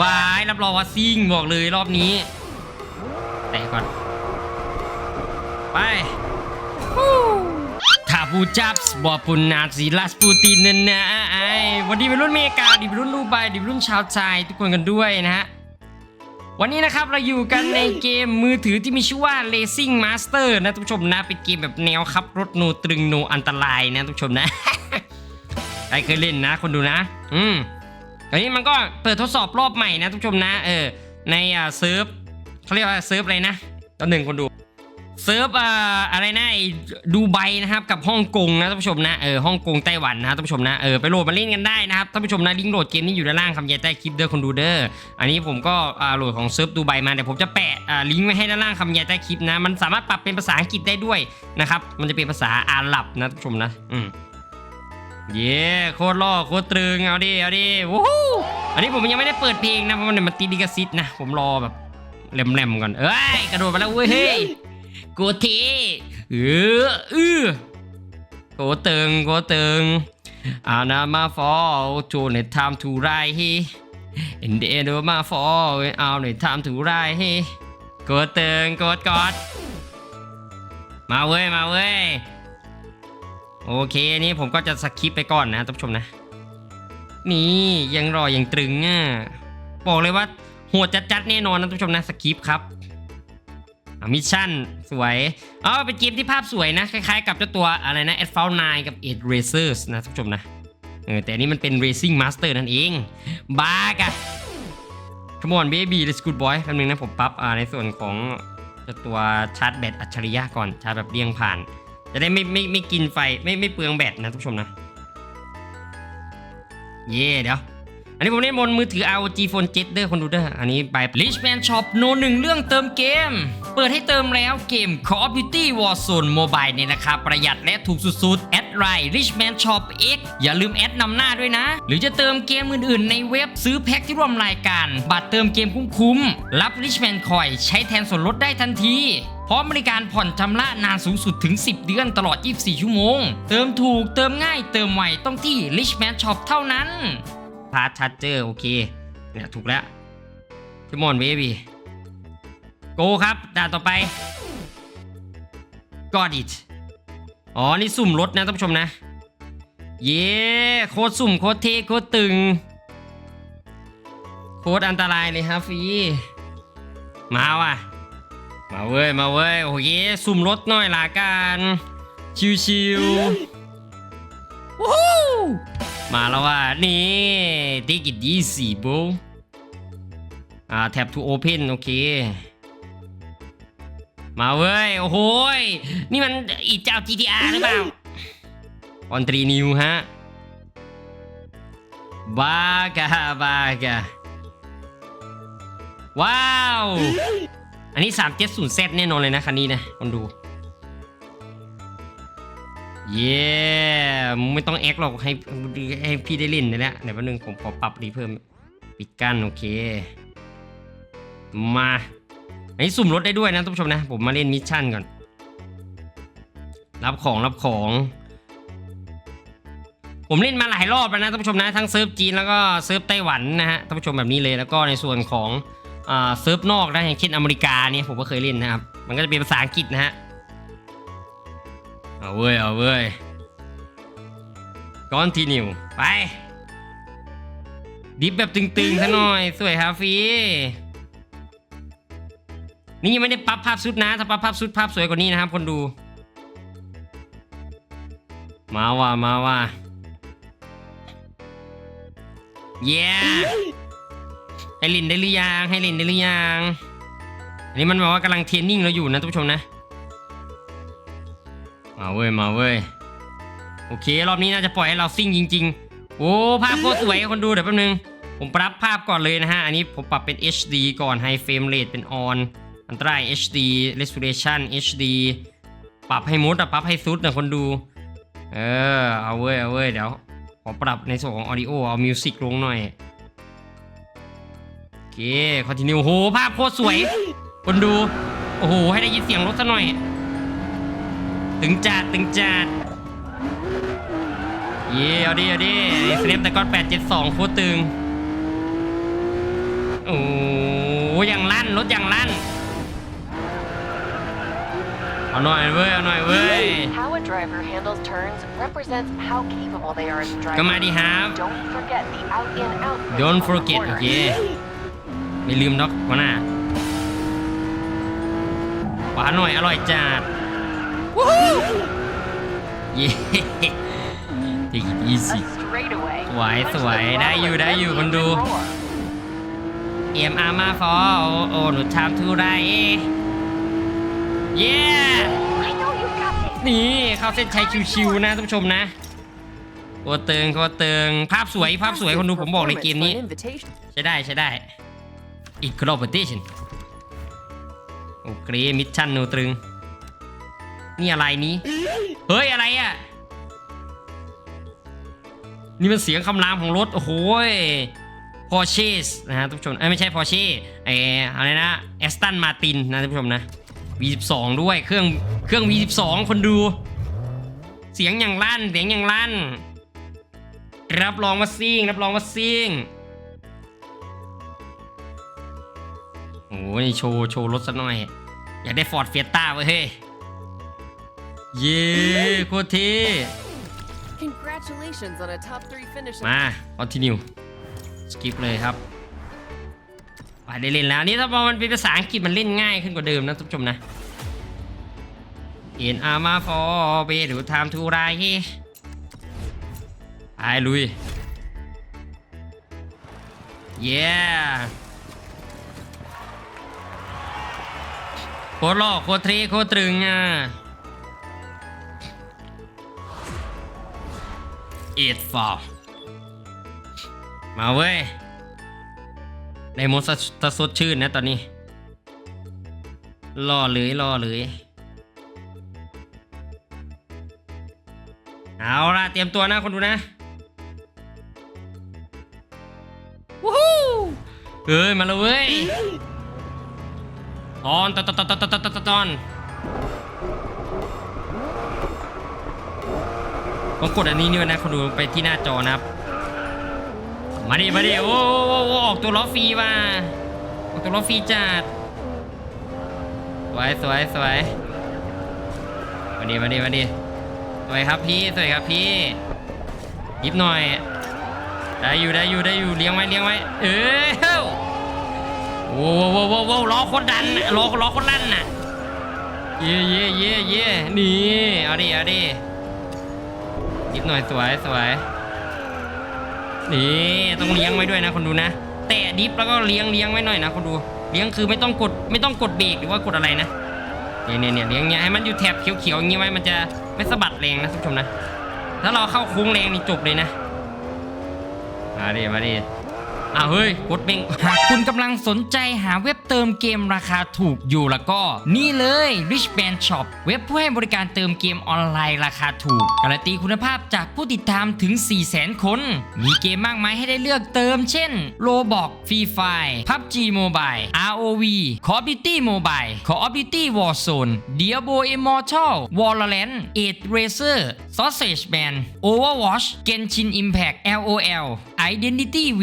วายรับรองว่าซิ่งบอกเลยรอบนี้ แต่ก่อน ไปถ้าปูจับบอปุนนาซีลัสปูตินนั่นนะไอ้วันนี้เป็นรุ่นเมกาดิเป็นรุ่นลูกใบดิเป็นรุ่นชาวไทยทุกคนกันด้วยนะฮะวันนี้นะครับเราอยู่กันในเกมมือถือที่มีชื่อว่า Racing Master นะทุกผู้ชมนะเป็นเกมแบบแนวขับรถโนตรึงโนอันตรายนะทุกผู้ชมนะใครเคยเล่นนะ คนดูนะ อืม อันนี้มันก็เปิดทดสอบรอบใหม่นะทุกผู้ชมนะเออในอ่าเซิร์ฟเขาเรียกว่าเซิร์ฟอะไรนะตอนหนึ่งคนดูเซิร์ฟอ่าอะไรนะไอ้ดูไบนะครับกับฮ่องกงนะท่านผู้ชมนะเออฮ่องกงไต้หวันนะท่านผู้ชมนะเออไปโหลดมาเล่นกันได้นะครับท่านผู้ชมนะลิงก์โหลดเกมนี้อยู่ด้านล่างคำยันใต้คลิปเด้อคนดูเด้ออันนี้ผมก็อ่าโหลดของเซิร์ฟดูไบมาเดี๋ยวผมจะแปะอ่าลิงก์ไว้ให้ด้านล่างคำยันใต้คลิปนะมันสามารถปรับเป็นภาษาอังกฤษได้ด้วยนะครับมันจะเป็นภาษาอาหรับนะท่านผู้ชมนะอืม เย้โคตรล่อโคตรตรึงเอาดิเอาดิวู้ฮู้อันนี้ผมยังไม่ได้เปิดเพลงนะเพราะมันมันตีดิกาซิตนะ ผมรอแบบแหลมๆก่อนเอ้ยกระโดดมาแล้วเว้ยเฮ้ยกูทีเออเออโกเติงโกเติงอานามาฟอโจในไทม์ทูไรฮีเอ็นเดโดมาฟอเอาในไทม์ทูไรฮีโกเติงโกดกอดมาเว้ยมาเว้ย โอเคอันนี้ผมก็จะสคิปไปก่อนนะท่านผู้ชมนะ นี่ยังรอยังตรึงอะบอกเลยว่าโหดจัดๆแน่นอนนะท่านผู้ชมนะสคิปครับมิชชั่นสวยอ๋อเป็นเกมที่ภาพสวยนะ คล้ายๆ กับเจ้าตัวอะไรนะ a d f a l 9 กับ 8 Racers นะท่านผู้ชมนะเออแต่อันนี้มันเป็น Racing Master นั่นเอง บ้ากะ Come on baby let's good boy แป๊บนึงนะผมปรับอ่าในส่วนของเจ้าตัวชาร์จแบตอัจฉริยะก่อนชาร์จแบบเรียงผ่าน จะได้ไม่ไม่ไม่กินไฟไม่ไม่เปลืองแบตนะท่านผู้ชมนะ เย่เดี๋ยว อันนี้ผมเล่นบนมือถือ ROG Phone 7เด้อคนดูเด้ออันนี้ไป Richman Shop โนหนึ่งเรื่องเติมเกม เปิดให้เติมแล้วเกม Call of Duty Warzone Mobile ในราคาประหยัดและถูกสุดๆ แอดไลน์ Richman Shop X อย่าลืมแอดนำหน้าด้วยนะ หรือจะเติมเกมอื่นๆ ในเว็บซื้อแพ็คที่ร่วมรายการ บัตรเติมเกมคุ้มๆรับ Richman Coin ใช้แทนส่วนลดได้ทันที ร้อมบริการผ่อนชำระนานสูงสุดถึง 10 เดือนตลอด 24 ชั่วโมง เติมถูกเติมง่ายเติมไวต้องที่ Richman Shop เท่านั้นพาร์ทชัดเจอร์โอเคเนี่ยถูกแล้วชิมอนเบบี้โกครับด่านต่อไป got it อ๋อ นี่สุ่มรถนะท่านผู้ชมนะ เย้โคตรสุ่มโคตรเท่โคตรตึง โคตรอันตรายเลยฮะฟรีมาว่ะ มาเว้ยมาเว้ยโอเคสุ่มรถหน่อยละกันชิวๆวู้ฮู้มาแล้วว่านี่ take it easy bro อ่า tap to open โอเค มาเว้ย โอ้โหยนี่มันอีเจ้า GTR หรือเปล่าออนตรีนิวฮะบากาบากาว้าว อันนี้ 370Z แน่นอนเลยนะคันนี้นะคนดู เย้ไม่ต้องแอคหรอกให้ให้พี่ได้เล่นเลยแหละเดี๋ยวแป๊บนึงผมขอปรับรีเพิ่มปิดกั้นโอเค มาอันนี้สุ่มรถได้ด้วยนะท่านผู้ชมนะ ผมมาเล่นมิชชั่นก่อน รับของรับของ ผมเล่นมาหลายรอบแล้วนะท่านผู้ชมนะ ทั้งเซิร์ฟจีนแล้วก็เซิร์ฟไต้หวันนะฮะท่านผู้ชมแบบนี้เลยแล้วก็ในส่วนของ เซิร์ฟนอกนะอย่างเช่นอเมริกาเนี่ยผมก็เคยเล่นนะครับ มันก็จะเป็นภาษาอังกฤษนะฮะเอาเว้ยเอาเว้ย continue ไปดิฟแบบตึงๆซะหน่อย สวยฮาฟีนี่ยังไม่ได้ปรับภาพสุดนะ ถ้าปรับภาพสุดภาพสวยกว่านี้นะครับ คนดู มาว่ะมาว่ะเย้ ให้ลินได้หรือยังให้ลินได้หรือยังอันนี้มันบอกว่ากำลังเทรนนิ่งเราอยู่นะท่านผู้ชมนะมาเว้ยมาเว้ยโอเค รอบนี้น่าจะปล่อยให้เราซิ่งจริง ๆ โอ้ภาพโคตรสวยคนดูเดี๋ยวแป๊บนึง ผมปรับภาพก่อนเลยนะฮะ อันนี้ผมปรับเป็น HD ก่อน High Frame Rate เป็น On อันตราย HD Resolution HD ปรับให้มุดอะปรับให้สุดนะคนดู เออเอาเว้ยเอาเว้ยเดี๋ยวขอปรับในส่วนของ Audio เอา Music ลงหน่อย โอเค Continue โอ้โหภาพโคตรสวย คนดู โอ้โห ให้ได้ยินเสียงรถซะหน่อยตึงจัดตึงจัดเย่เอาดิเอาดิสเนปแต่ก้อน872โคตรตึงอ้ยังลั่นรถยังลั่น เอาหน่อยเว้ย เอาหน่อยเว้ย How a driver handles turns represents how capable they are as a driver. ก็มาดีครับ Don't forget the out in out. Don't on the forget โอ corner. เค ไม่ลืมน็อกหัวหน้าหวานหน่อยอร่อยจัดวู้ฮู้เย้ take it easy A straightaway. สวย Punch สวย the ได้อยู่ throttle ได้อยู่ and คนดู roar. เอ็มอาร์มาฟอโอโอหนูทำทูไรเย้ I know you got this. นี่เข้าเส้นชัยชิวๆนะท่านผู้ชมนะโคตรเติงโคตรเติงภาพสวยภาพสวยคนดูผมบอกเลยเกมนี้ Invitation. ใช้ได้ใช้ได้ อีกรอบเตชันโอเคมิชชั่นนูตรึง นี่อะไรนี้ เฮ้ย อะไรอะ นี่มันเสียงคำรามของรถ โอ้โหพอเชสนะฮะท่านผู้ชมเอ้ไม่ใช่พอเช่ไออะไรนะแอสตันมาตินนะท่านผู้ชมนะ V12 ด้วยเครื่องเครื่อง V12 คนดู เสียงอย่างลั่นเสียงอย่างลั่น รับรองว่าซิ่งรับรองว่าซิ่ง โอ้ยโชว์โชว์รถสักหน่อย อยากได้ฟอร์ดเฟียต้าเว้ยเฮ้ยเย้โคตรเท่ Congratulations on a top three finish. มา continue สกิปเลยครับไปได้เล่นแล้วนี่ถ้าพอมันเป็นภาษาอังกฤษมันเล่นง่ายขึ้นกว่าเดิมนะทุกผู้ชมนะเอ็นอาร์มาฟอร์เบดูไทม์ทูไรไปลุยเคตรหล่อโคตรเทโคตรตรึงอะเอ็ดฟอร์มาเว้ยในมดสะสะสดชื่นนะตอนนี้รอเลยรอเลยเอาละเตรียมตัวนะคนดูนะวู้ฮู้เฮ้ย มาเลยเว้ย อตอนตอนตอนตอนตอนตอนตอนผมกดอันนี้นี่นะคนดูไปที่หน้าจอนะครับ มาดิมาดิโอ้โหออกตัวล้อฟรีว่ะออกตัวล้อฟรีจัดสวยสวยสวยมาดิมาดิมาดิสวยครับพี่สวยครับพี่ยิบหน่อยได้อยู่ได้อยู่ได้อยู่เลี้ยงไว้เลี้ยงไว้เออ โว้วโว้วโว้โว้วล้อคนดันล้อล้อคนลั่นน่ะ เย่เย่เย่เย่นี่เอาดิเอาดิยิบหน่อยสวยสวยนี่ต้องเลี้ยงไว้ด้วยนะคนดูนะแตะดิฟแล้วก็เลี้ยงเลี้ยงไว้หน่อยนะคนดูเลี้ยงคือไม่ต้องกดไม่ต้องกดเบรกหรือว่ากดอะไรนะเนี่ยเนี่ยเนี่ยเลี้ยงเนี้ยให้มันอยู่แถบเขียวๆอย่างงี้ไว้มันจะไม่สะบัดแรงนะท่านผู้ชมนะถ้าเราเข้าโค้งแรงนี่จบเลยนะมาดิมาดิ อ้าเฮ้ยกดเบงหากคุณกำลังสนใจหาเว็บเติมเกมราคาถูกอยู่แล้วก็ นี่เลย Rich Band Shop เว็บผู้ให้บริการเติมเกมออนไลน์ราคาถูก การันตีคุณภาพจากผู้ติดตามถึง 400,000คน มีเกมมากมายให้ได้เลือกเติม เช่น Roblox Free Fire PUBG Mobile ROV Call of Duty Mobile Call of Duty Warzone Diablo Immortal Valorant Age Racer Sausage Band Overwatch Genshin Impact LOL Identity V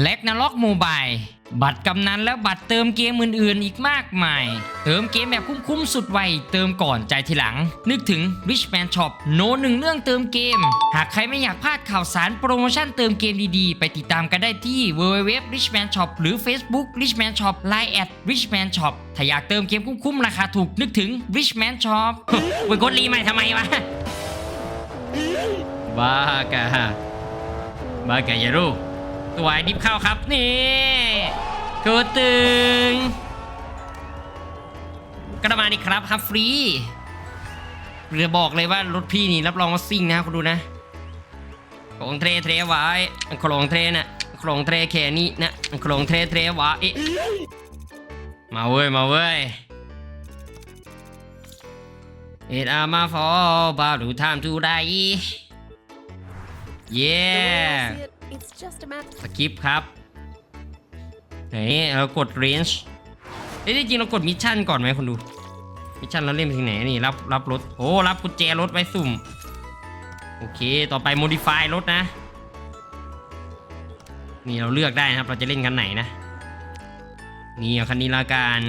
และ n a r o k Mobile บัตรกำนันและบัตรเติมเกมอื่นๆ อีกมากมาย เติมเกมแบบคุ้มๆสุดไว เติมก่อนใจทีหลัง นึกถึง Richman Shop โนหนึ่งเรื่องเติมเกม หากใครไม่อยากพลาดข่าวสารโปรโมชั่นเติมเกมดีๆ ไปติดตามกันได้ที่ www richman shop หรือ Facebook richman shop line at richman shop ถ้าอยากเติมเกมคุ้มๆราคาถูกนึกถึง richman shop ไปกดรีใหม่ทำไมวะบ้ากะบ้ากะอย่ารู้ ตัวไอ้ดิฟเข้าครับ นี่กูตึงกระมานี่ครับครับฟรีเรือบอกเลยว่ารถพี่นี่รับรองว่าซิ่งนะคุณดูนะของเทรเทรไว้โคงเทรน่ะโคงเทรแค่นี้นะโคงเทรเทรไว้เอ๊ะมาเว้ยมาเว้ยเอ็ดอามาฟอบ It's just a matter สกิปครับไหนเรากด range เอ้ยจริงเรากดมิชชั่นก่อนไหมคนดู มิชชั่นเราเล่นไปถึงไหนนี่รับรับรถ โอ้ รับกุญแจรถไว้สุ่ม โอเค ต่อไป modify รถนะ นี่เราเลือกได้นะครับ เราจะเล่นกันไหนนะ นี่เอาคันนี้ละกัน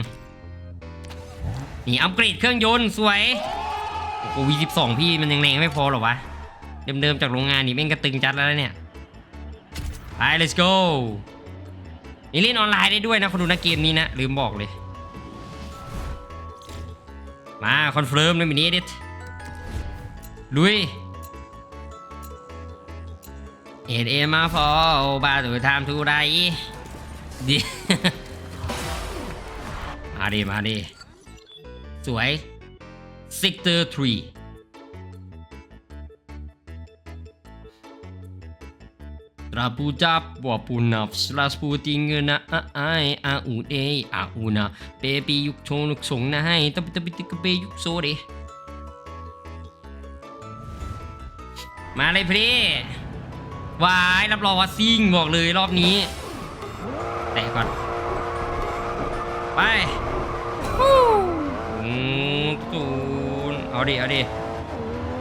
นี่อัปเกรดเครื่องยนต์สวย โอ้โห V12 พี่มันยังแรงไม่พอหรอวะ เดิมๆจากโรงงานนี่แม่งกระตึงจัดแล้วเนี่ย let's go นี่เล่นออนไลน์ได้ด้วยนะคนดูนะเกมนี้นะลืมบอกเลย มาคอนเฟิร์มเลยมินิเด็ดลุยเอ็ดเอ็มมาฟอบาตูทามทูไรดีมาดิมาดิสวย Sector 3 Trapucap wapunap slash puting na ai a u e a una baby yuk chong nuk song na hai tapi tapi tik be yuk so de มาเลยพี่วายรับรองว่าซิ่งบอกเลยรอบนี้แตะก่อน ไปฮู้อืมตูนเอาดิ เอาดิ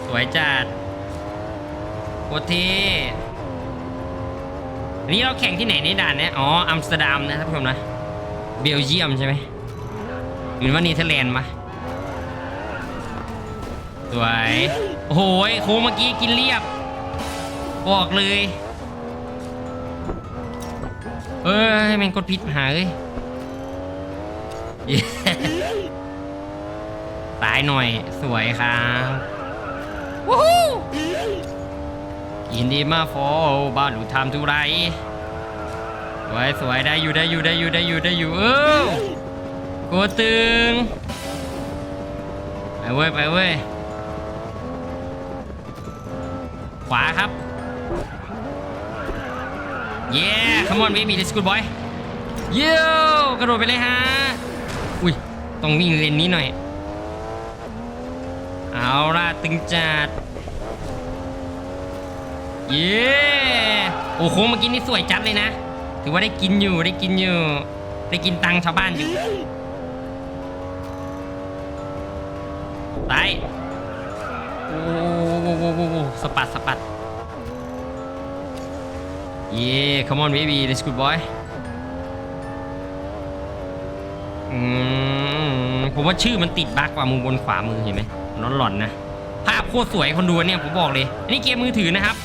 สวยจัดโคตรเท่อั นนี้เราแข่งที่ไหนในด่านเนี้ยอ๋ออัมสเตอร์ดัมนะท่านผู้ชมนะเบลเยียมใช่ไหมหรือว่าเนเธอร์แลนด์มาสวยโอ้โหโค้งเมื่อกี้กินเรียบ บอกเลยเอ้ยแม่งกดพิษหาเอ้ยตายหน่อยสวยครับวู้ฮู้ ยินดีมากฟบ้านหนูทำทุไรสวยสวยได้อยู่ได้อยู่ได้อยู่ได้อยู่ได้อยู่เออโกตึงไปเว้ยไปเว้ยขวาครับเย้ come on baby let's go boy เย้กระโดดไปเลยฮะอุ้ยต้องวิ่งเลนนี้หน่อย เอาล่ะตึงจัด เย้โอ้โหเมื่อกี้นี่สวยจัดเลยนะ ถือว่าได้กินอยู่ได้กินอยู่ ได้กินตังชาวบ้านอยู่ไปโอ้โหโอ้โหสปัดสปัดเย้ come on baby let's good boy อืมผมว่าชื่อมันติดบั๊กกว่ามุมบนขวามือเห็นไหมร้อนหลอนๆนะภาพโคตรสวยคนดูเนี่ยผมบอกเลย อันนี้เกมมือถือนะครับ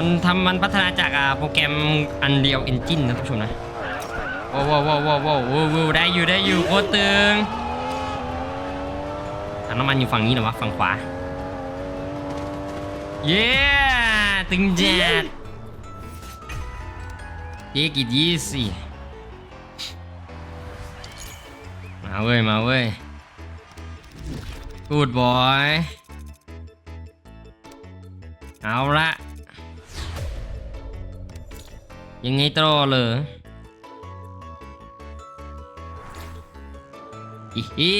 มันทำมันพัฒนาจากอ่าโปรแกรม Unreal Engine นะท่านผู้ชมนะว้าวว้าวว้าวว้าวว้าวว้าวได้อยู่ได้อยู่โคตรตึงถังน้ำมันอยู่ฝั่งนี้เหรอวะฝั่งขวา เย้ตึงจัด Take it easy มาเว้ย มาเว้ย Good boy เอาละ ยังไงต่อเลยอีฮี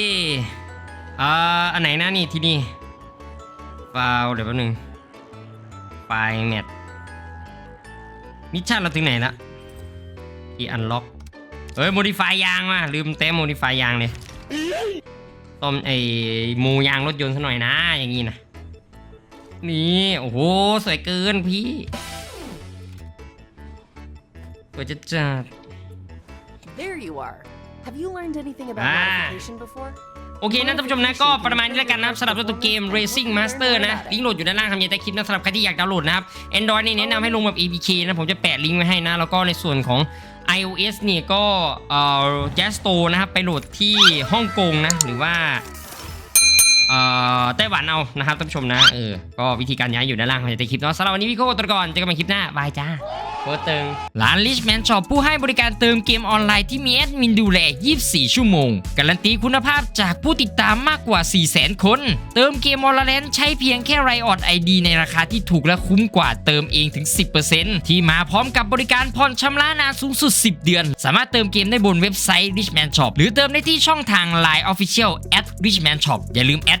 อ่าอันไหนนะนี่ที่นี่ฟาวเดี๋ยวแป๊บนึงไฟล์แมทมิชชั่นเราถึงไหนละที่อันล็อกเฮ้ยโมดิฟายยางว่ะลืมเต็มโมดิฟายยางเลยต้มไอ้มูยางรถยนต์ซะหน่อยนะ อย่างงี้นะนี่ โอ้โห สวยเกินพี่ วยจะจัด There you are. Have you learned anything about Ah. modification before? โอเคนะท่านผู้ชมนะก็ประมาณนี้แล้วกันนะครับสำหรับตัวเกม Racing Master นะลิงก์โหลดอยู่ด้านล่างคำยันใต้คลิปนะสำหรับใครที่อยากดาวน์โหลดนะครับ Android นี่แนะนำให้ลงแบบ APK นะผมจะแปะลิงก์ไว้ให้นะ แล้วก็ในส่วนของ iOS นี่ก็เอ่อ Jazz Store นะครับ ไปโหลดที่ฮ่องกงนะ หรือว่าเอ่อ ไต้หวันเอานะครับท่านผู้ชมนะเออก็วิธีการย้ายอยู่ด้านล่างคำยันใต้คลิปเนาะสำหรับวันนี้พี่โค้ดตัวก่อนเจอกันใหม่คลิปหน้าบายจ้าโคตรตึงร้าน Richman Shop ผู้ให้บริการเติมเกมออนไลน์ที่มีแอดมินดูแล 24 ชั่วโมง การันตีคุณภาพจากผู้ติดตามมากกว่า 400,000 คน เติมเกมออนไลน์ใช้เพียงแค่ไรออดไอดีในราคาที่ถูกและคุ้มกว่าเติมเองถึง 10%ที่มาพร้อมกับบริการผ่อนชำระนานสูงสุด 10 เดือน สามารถเติมเกมได้บนเว็บไซต์ Richman Shop หรือเติมได้ที่ช่องทาง Line Official at Richman Shop อย่าลืมแอด